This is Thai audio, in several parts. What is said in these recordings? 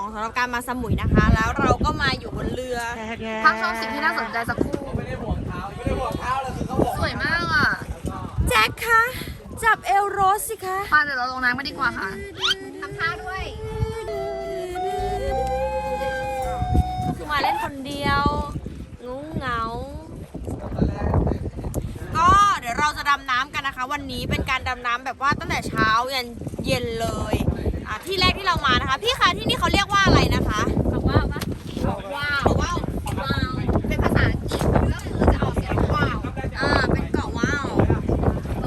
องสำหรับการมาสมุยนะคะ แล้วเราก็มาอยู่บนเรือพักชมสิ่งที่น่าสนใจสักครู่สวยมากอะแจ็คคะจับเอลโรสสิคะพาเดี๋ยวเราลงน้ำกันดีกว่าค่ะทำท่าด้วยคือมาเล่นคนเดียวงูเหงา ก็เดี๋ยวเราจะดำน้ำกันนะคะ วันนี้เป็นการดำน้ำแบบว่าตั้งแต่เช้ายันเย็นเลย อะที่แรกที่เรามานะคะ พี่คะที่นี่เขาเรียกว่าอะไรนะคะบอกว่าปะว้าวว้าวว้าวเป็นภาษาอังกฤษก็คือจะออกเสียงว้าวอ่าเป็นเกาะว้าว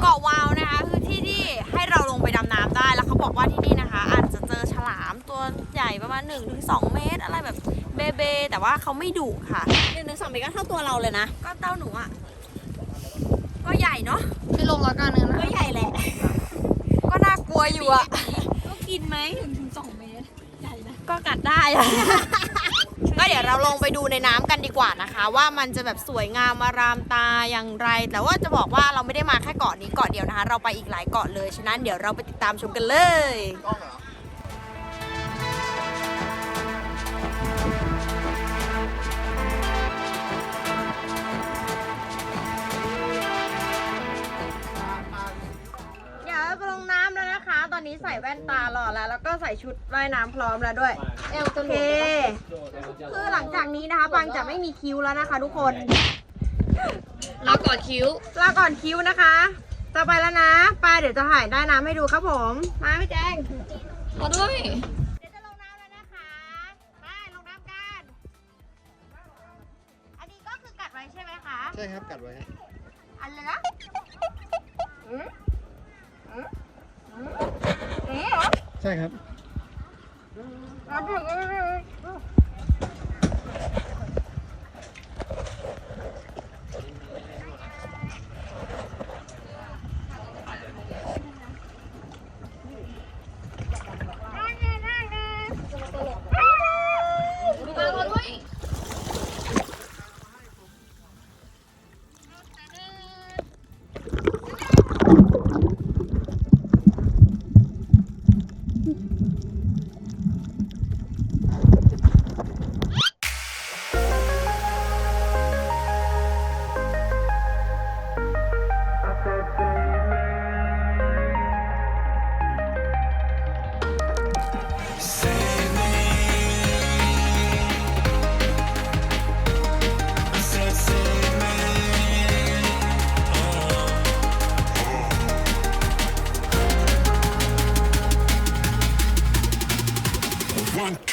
เกาะว้าวนะคะคือที่ที่ให้เราลงไปดำน้ำได้แล้วเขาบอกว่าที่นี่นะคะ อาจจะเจอฉลามตัวใหญ่ประมาณ1-2 เมตร อะไรแบบเบเบแต่ว่าเขาไม่ดุค่ะ1-2เมตรก็เท่าตัวเราเลยนะ ก็เต้าหนูอะก็ใหญ่เนาะที่ลงแล้วกันนึงนะก็ใหญ่แหละ ก็น่ากลัวอยู่อะก็กิน ไหมถึงสองเมตรใหญ่นะก็กัดได้อะ ก็เดี๋ยวเราลงไปดูในน้ำกันดีกว่านะคะ ว่ามันจะแบบสวยงามอารามตาอย่างไร แต่ว่าจะบอกว่าเราไม่ได้มาแค่เกาะนี้เกาะเดียวนะคะ เราไปอีกหลายเกาะเลยฉะนั้นเดี๋ยวเราไปติดตามชมกันเลยเตอนนี้ใส่แว่นตารอแล้ว แล้วก็ใส่ชุดว่ายน้ำพร้อมแล้วด้วย เอลจะโอหเค ลุดคือหลังจากนี้นะคะปังจะไม่มีคิ้วแล้วนะคะ ทุกคนเรากอดคิ้ว ลาก่อนคิ้วนะคะ จะไปแล้วนะ ไปเดี๋ยวจะถ่ายได้น้ำให้ดูครับผม มาพี่แจงมาด้วย เดี๋ยวจะลงน้ำแล้วนะคะ ไปลงน้ำกัน อันนี้ก็คือกัดไว้ใช่ไหมคะ ใช่ครับกัดไว้ครั ใช่ครับ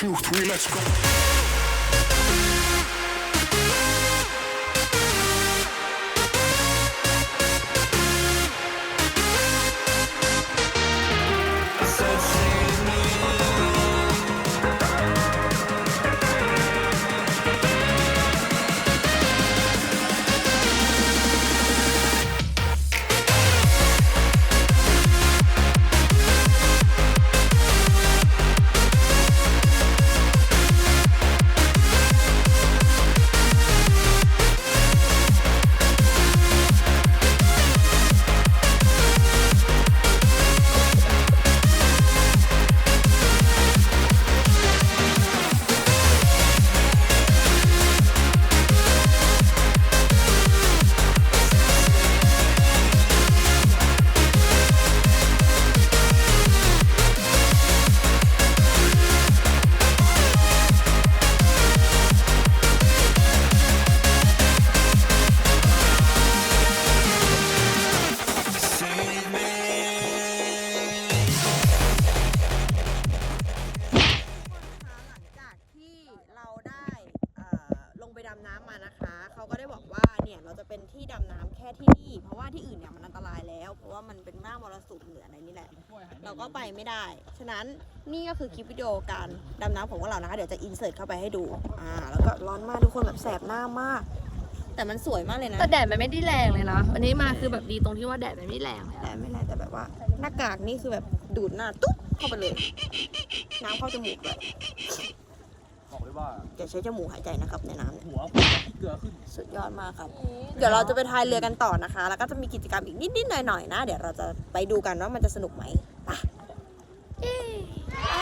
two, three, let's go. ไปไม่ได้ ฉะนั้นนี่ก็คือคลิปวิดีโอการดำน้ำของพวกเรานะคะ เดี๋ยวจะอินเสิร์ตเข้าไปให้ดู อ่า แล้วก็ร้อนมากทุกคนแบบแสบหน้ามาก แต่มันสวยมากเลยนะแต่แดดมันไม่ได้แรงเลยนะวันนี้มาคือแบบดีตรงที่ว่าแดดมันไม่แรงเลยแต่ไม่แรงแต่แบบว่าหน้ากากนี่คือแบบดูดหน้าตุ๊บเข้าไปเลย น้ำเข้าจมูกเลยบอกเลยว่าอย่าใช้จมูกหายใจนะครับในน้ำเนี่ย หัวผมเกลือขึ้น สุดยอดมากครับ เดี๋ยวเราจะไปพายเรือกันต่อนะคะ แล้วก็จะมีกิจกรรมอีกนิดๆหน่อยๆนะ เดี๋ยวเราจะไปดูกันว่ามันจะสนุกไหมไปเย้ไป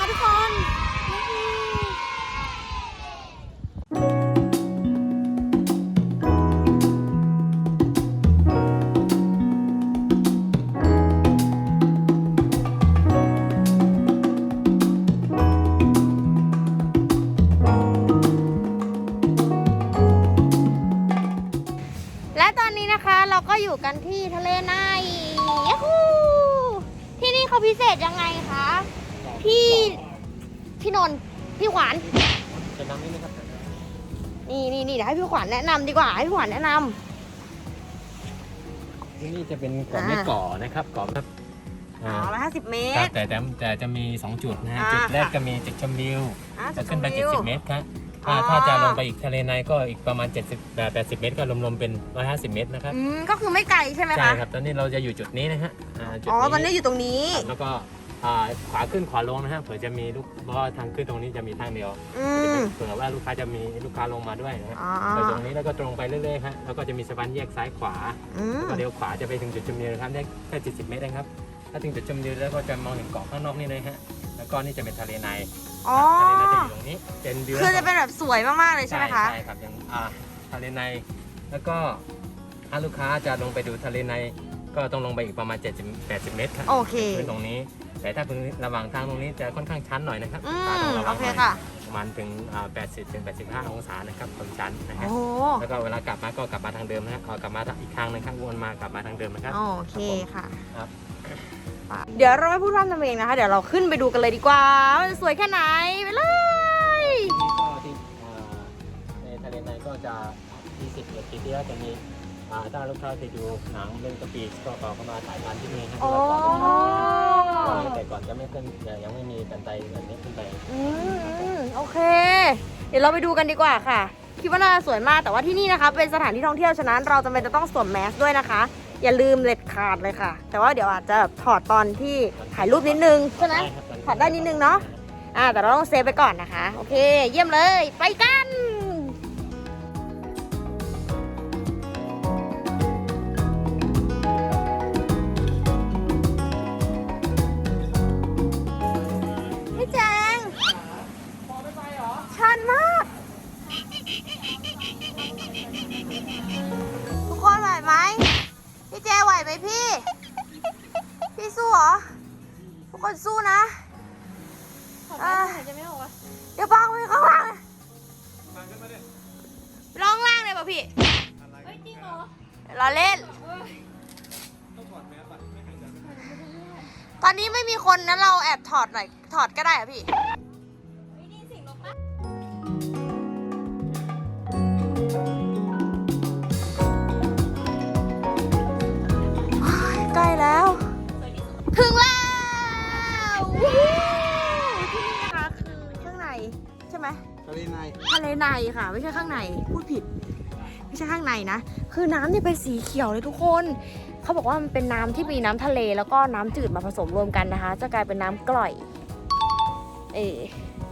ทุกคน นี่นี่นี่เดี๋ยวให้พี่ขวัญแนะนำดีกว่าให้พี่ขวัญแนะนที่นี่จะเป็นเกาะอ่าแม่ก่อนะครับเกาะครับำอ๋อ่าอร้อยห้าสิบเมครับตรแต่แต่แต่จะมี 2 จุดนะฮะอ่าจุดแรกค่ะก็มีจุดชมวิวอะจะขึ้นไปจุดชมวิว 70 เมตรครับอ๋อถ้าถ้าจะลงไปอีกทะเลในก็อีกประมาณ 70แบบ80 เมตรก็รวมๆเป็น 150 เมตรนะครับอืมก็คือไม่ไกลใช่ไหมใช่คะครับตอนนี้เราจะอยู่จุดนี้นะฮะอ่าจุดอ๋อตอนนี้อยู่ตรงนี้ ครับแล้วก็ อ่าขวาขึ้นขวาลงนะฮะเผื่อจะมีลูกเพราะว่าทางขึ้นตรงนี้จะมีทางเดียวอืม เผื่อว่าลูกค้าจะมีลูกค้าลงมาด้วยนะฮะอ๋อไปตรงนี้แล้วก็ตรงไปเรื่อยๆครับแล้วก็จะมีสะพานแยกซ้ายขวาอืมก็เลี้ยวขวาจะไปถึงจุดชมวิวนะครับได้แค่70 เมตรเองครับ ถ้าถึงจุดชมวิวแล้วก็จะมองเห็นเกาะข้างนอกนี่เลยฮะแล้วก็นี่จะเป็นทะเลในอ๋อ ทะเลในจะอยู่ตรงนี้เป็นวิว คือจะเป็นแบบสวยมาก ๆ เลยใช่ไหมคะ ใช่ครับอย่างอ่าทะเลในแล้วก็ถ้าลูกค้าจะลงไปดูทะเลในก็ต้องลงไปอีกประมาณ 70 80 เมตรครับโอเค พื้นตรงนี้ แต่ถ้าพื้นระหว่างทางตรงนี้จะค่อนข้างชันหน่อยนะครับอืลูกค้ามต้องระวัโองเคหน่อยค่ะ ประมาณถึงอ่า80ถึง85 องศานะครับความชันนะครัโอ้บโหแล้วก็เวลากลับมาก็กลับมาทางเดิมนะครับเอากลับมาอีกครั้งนะครับวนมากลับมาทางเดิมนะครับ โอเคค่ะครับเดี๋ยวเราไม่พูดพร่ำทำเพลงนะคะ เดี๋ยวเราขึ้นไปดูกันเลยดีกว่าว่าจะสวยแค่ไหนไปเลยที่ก็ที่อ่าในทะเลในก็จะ20ปีที่แล้วจะมีอ่าถ้าลูกค้าเคยดูหนังเรื่องกระปีก็เก่าเข้ามาถ่ายทำที่นี่ให้โอ้เราแต่ก่ อนจะไม่ขึ้นยังไม่มีบันไดแบบนี้ขึ้นไปอืมอืมโอเค เดี๋ยวเราไปดูกันดีกว่าค่ะ คิดว่าน่าจะสวยมากแต่ว่าที่นี่นะคะเป็นสถานที่ท่องเที่ยวฉะนั้นเราจำเป็นจะต้องสวมแมสด้วยนะคะ อย่าลืมเด็ดขาดเลยค่ะ แต่ว่าเดี๋ยวอาจจะแบบถอดตอนที่ถ่ายรูปนิดนึงใช่ไหมครับถอดได้นิดนึงเนาะอ่าแต่เราต้องเซฟไปก่อนนะคะ โอเค เยี่ยมเลยไปกัน ป่ะพี่เฮ้ยจริงเหรอเราเล่น ตอนนี้ไม่มีคนนะเราแอบถอดหน่อยถอดก็ได้อะพี่ใกล้แล้ว ถึงแล้ววู้ฮู้ที่นี่นะคะคือข้างในใช่ไหมทะเลใน ทะเลในค่ะ ไม่ใช่ข้างใน พูดผิด ไม่ใช่ข้างในนะ คือน้ำเนี่ยเป็นสีเขียวเลยทุกคน เขาบอกว่ามันเป็นน้ำที่มีน้ำทะเลแล้วก็น้ำจืดมาผสมรวมกันนะคะ จะกลายเป็นน้ำกร่อย เออ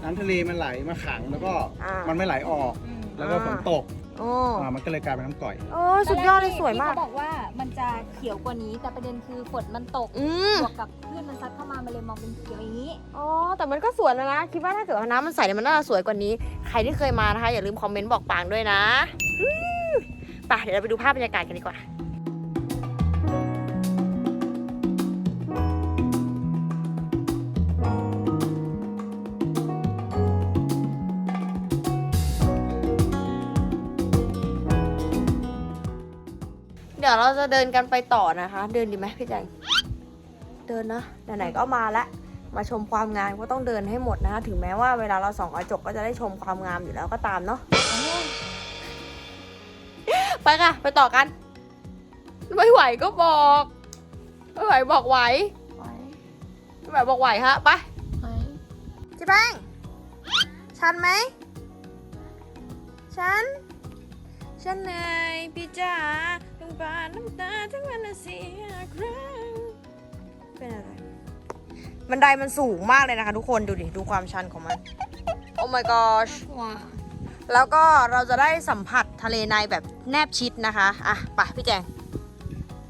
น้ำทะเลมันไหลมาขังแล้วก็อ่ามัมันไม่ไหลออก แล้วก็ฝนตกโอ้อ่ามันก็เลยกลายเป็นน้ำก่อยโอ้สุดยอดเลยสวยมากที่เขาบอกว่ามันจะเขียวกว่านี้แต่ประเด็นคือฝนมันตกอืมบวกกับคลื่นมันซัดเข้ามามันเลยมองเป็นเขียวอย่างนี้อ๋อแต่มันก็สวยแล้วนะคิดว่าถ้าเกิดว่าน้ำมันใสเนี่ยมันน่าจะสวยกว่านี้ ใครที่เคยมานะคะ อย่าลืมคอมเมนต์บอกปางด้วยนะ ปเดี๋ยวเราไปดูภาพบรรยากาศกันดีกว่าเดี๋ยวเราจะเดินกันไปต่อนะคะ เดินดีไหมพี่แจงเดินนะไหนๆก็มาล้วมาชมความงามก็ต้องเดินให้หมดนะคะ ถึงแม้ว่าเวลาเราส่องกระจกก็จะได้ชมความงามอยู่แล้วก็ตามเนาะ ไปค่ะ ไปต่อกัน ไม่ไหวก็บอก ไม่ไหวบอกไหวไม่ไหวบอกไหวฮะ ไปเจ๊แป้งชันไหม ฉัน ฉันเหนื่อยพี่จ๋าต้องปาดน้ำตาทั้งวันละเสียครั้ง เป็นอะไร บันไดมันสูงมากเลยนะคะทุกคน ดูดิ ดูความชันของมัน โอ้ my gosh ว้า แล้วก็เราจะได้สัมผัสทะเลในแบบแนบชิดนะคะ อะไปพี่แจง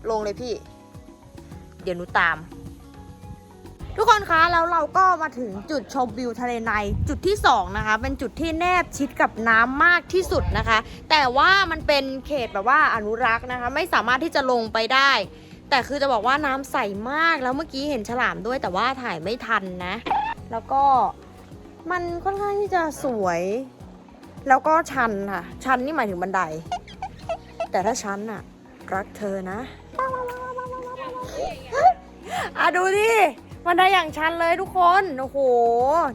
ลงเลยพี่ เดี๋ยวหนูตาม ทุกคนคะแล้วเราก็มาถึงจุดชมวิวทะเลในจุดที่ 2 นะคะ เป็นจุดที่แนบชิดกับน้ำมากที่สุดนะคะ แต่ว่ามันเป็นเขตแบบว่าอนุรักษ์นะคะ ไม่สามารถที่จะลงไปได้ แต่คือจะบอกว่าน้ำใสมากแล้วเมื่อกี้เห็นฉลามด้วยแต่ว่าถ่ายไม่ทันนะ แล้วก็มันค่อนข้างที่จะสวย แล้วก็ชันค่ะ ชันนี่หมายถึงบันได แต่ถ้าชันอะรักเธอนะอะดูดิมันได้อย่างชันเลยทุกคน โอ้โห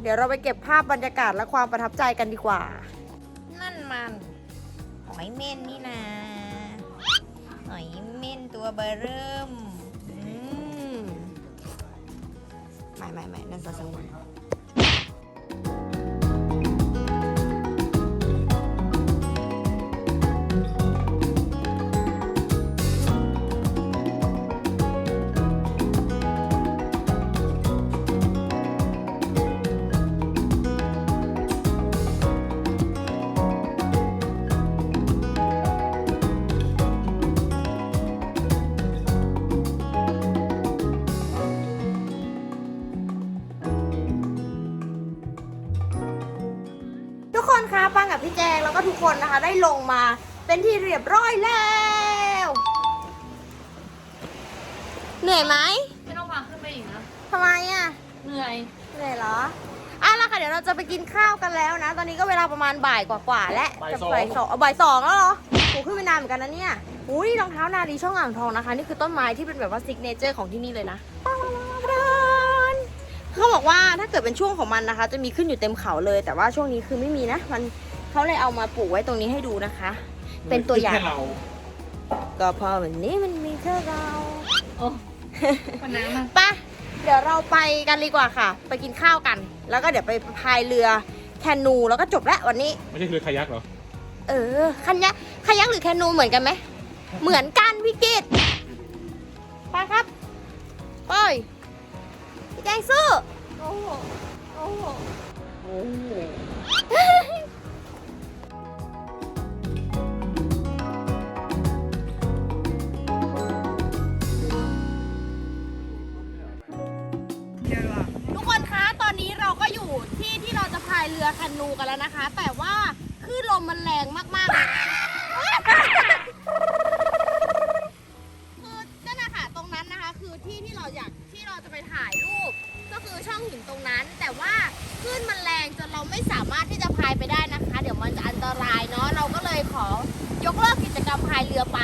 เดี๋ยวเราไปเก็บภาพบรรยากาศและความประทับใจกันดีกว่า นั่นมัน หอยเม่นนี่นะหอยเม่นตัวเบอร์เริ่ม อืม ไม่ไม่ไม่นั่นสัตว์สง วก็ทุกคนนะคะได้ลงมาเป็นที่เรียบร้อยแล้ว เหนื่อยไหมไม่ต้องพาขึ้นไปอีกนะทำไมอะ เหนื่อยเหนื่อยเหรออะละค่ะเดี๋ยวเราจะไปกินข้าวกันแล้วนะ ตอนนี้ก็เวลาประมาณบ่ายกว่าๆและบ่ายจะสองบ่ายสองเอาบ่ายสองแล้วเหรอโหขึ้นไปนานเหมือนกันนะเนี่ยอุ้ยรองเท้านาดีช่องอ่างทองนะคะ นี่คือต้นไม้ที่เป็นแบบว่าซิกเนเจอร์ของที่นี่เลยนะเขาบอกว่าถ้าเกิดเป็นช่วงของมันนะคะ จะมีขึ้นอยู่เต็มเขาเลย แต่ว่าช่วงนี้คือไม่มีนะ มัน เขาเลยเอามาปลูกไว้ตรงนี้ให้ดูนะคะ เป็นตัวอย่าง แค่เราก็เพอวันนี้มันมีแค่เราโอ้คนน้ำมันไปะเดี๋ยวเราไปกันดีกว่าค่ะ ไปกินข้าวกัน แล้วก็เดี๋ยวไปพายเรือแคนูแล้วก็จบแล้ววันนี้ ไม่ใช่เรือคายักเหรอ เออคันยะคายักหรือแคนูเหมือนกันไหม เหมือนกันพี่กิตไปครับไปพี่แจงสู้โอ้โหโอ้โห เรือแคนูกันแล้วนะคะ แต่ว่าคลื่นลมมันแรงมากๆเลยคือนั่นนะคะตรงนั้นนะคะ คือที่ที่เราอยากที่เราจะไปถ่ายรูป ก็คือช่องหินตรงนั้น แต่ว่าคลื่นมันแรงจนเราไม่สามารถที่จะพายไปได้นะคะ เดี๋ยวมันจะอันตรายเนาะเราก็เลยขอยกเลิกกิจกรรมพายเรือไป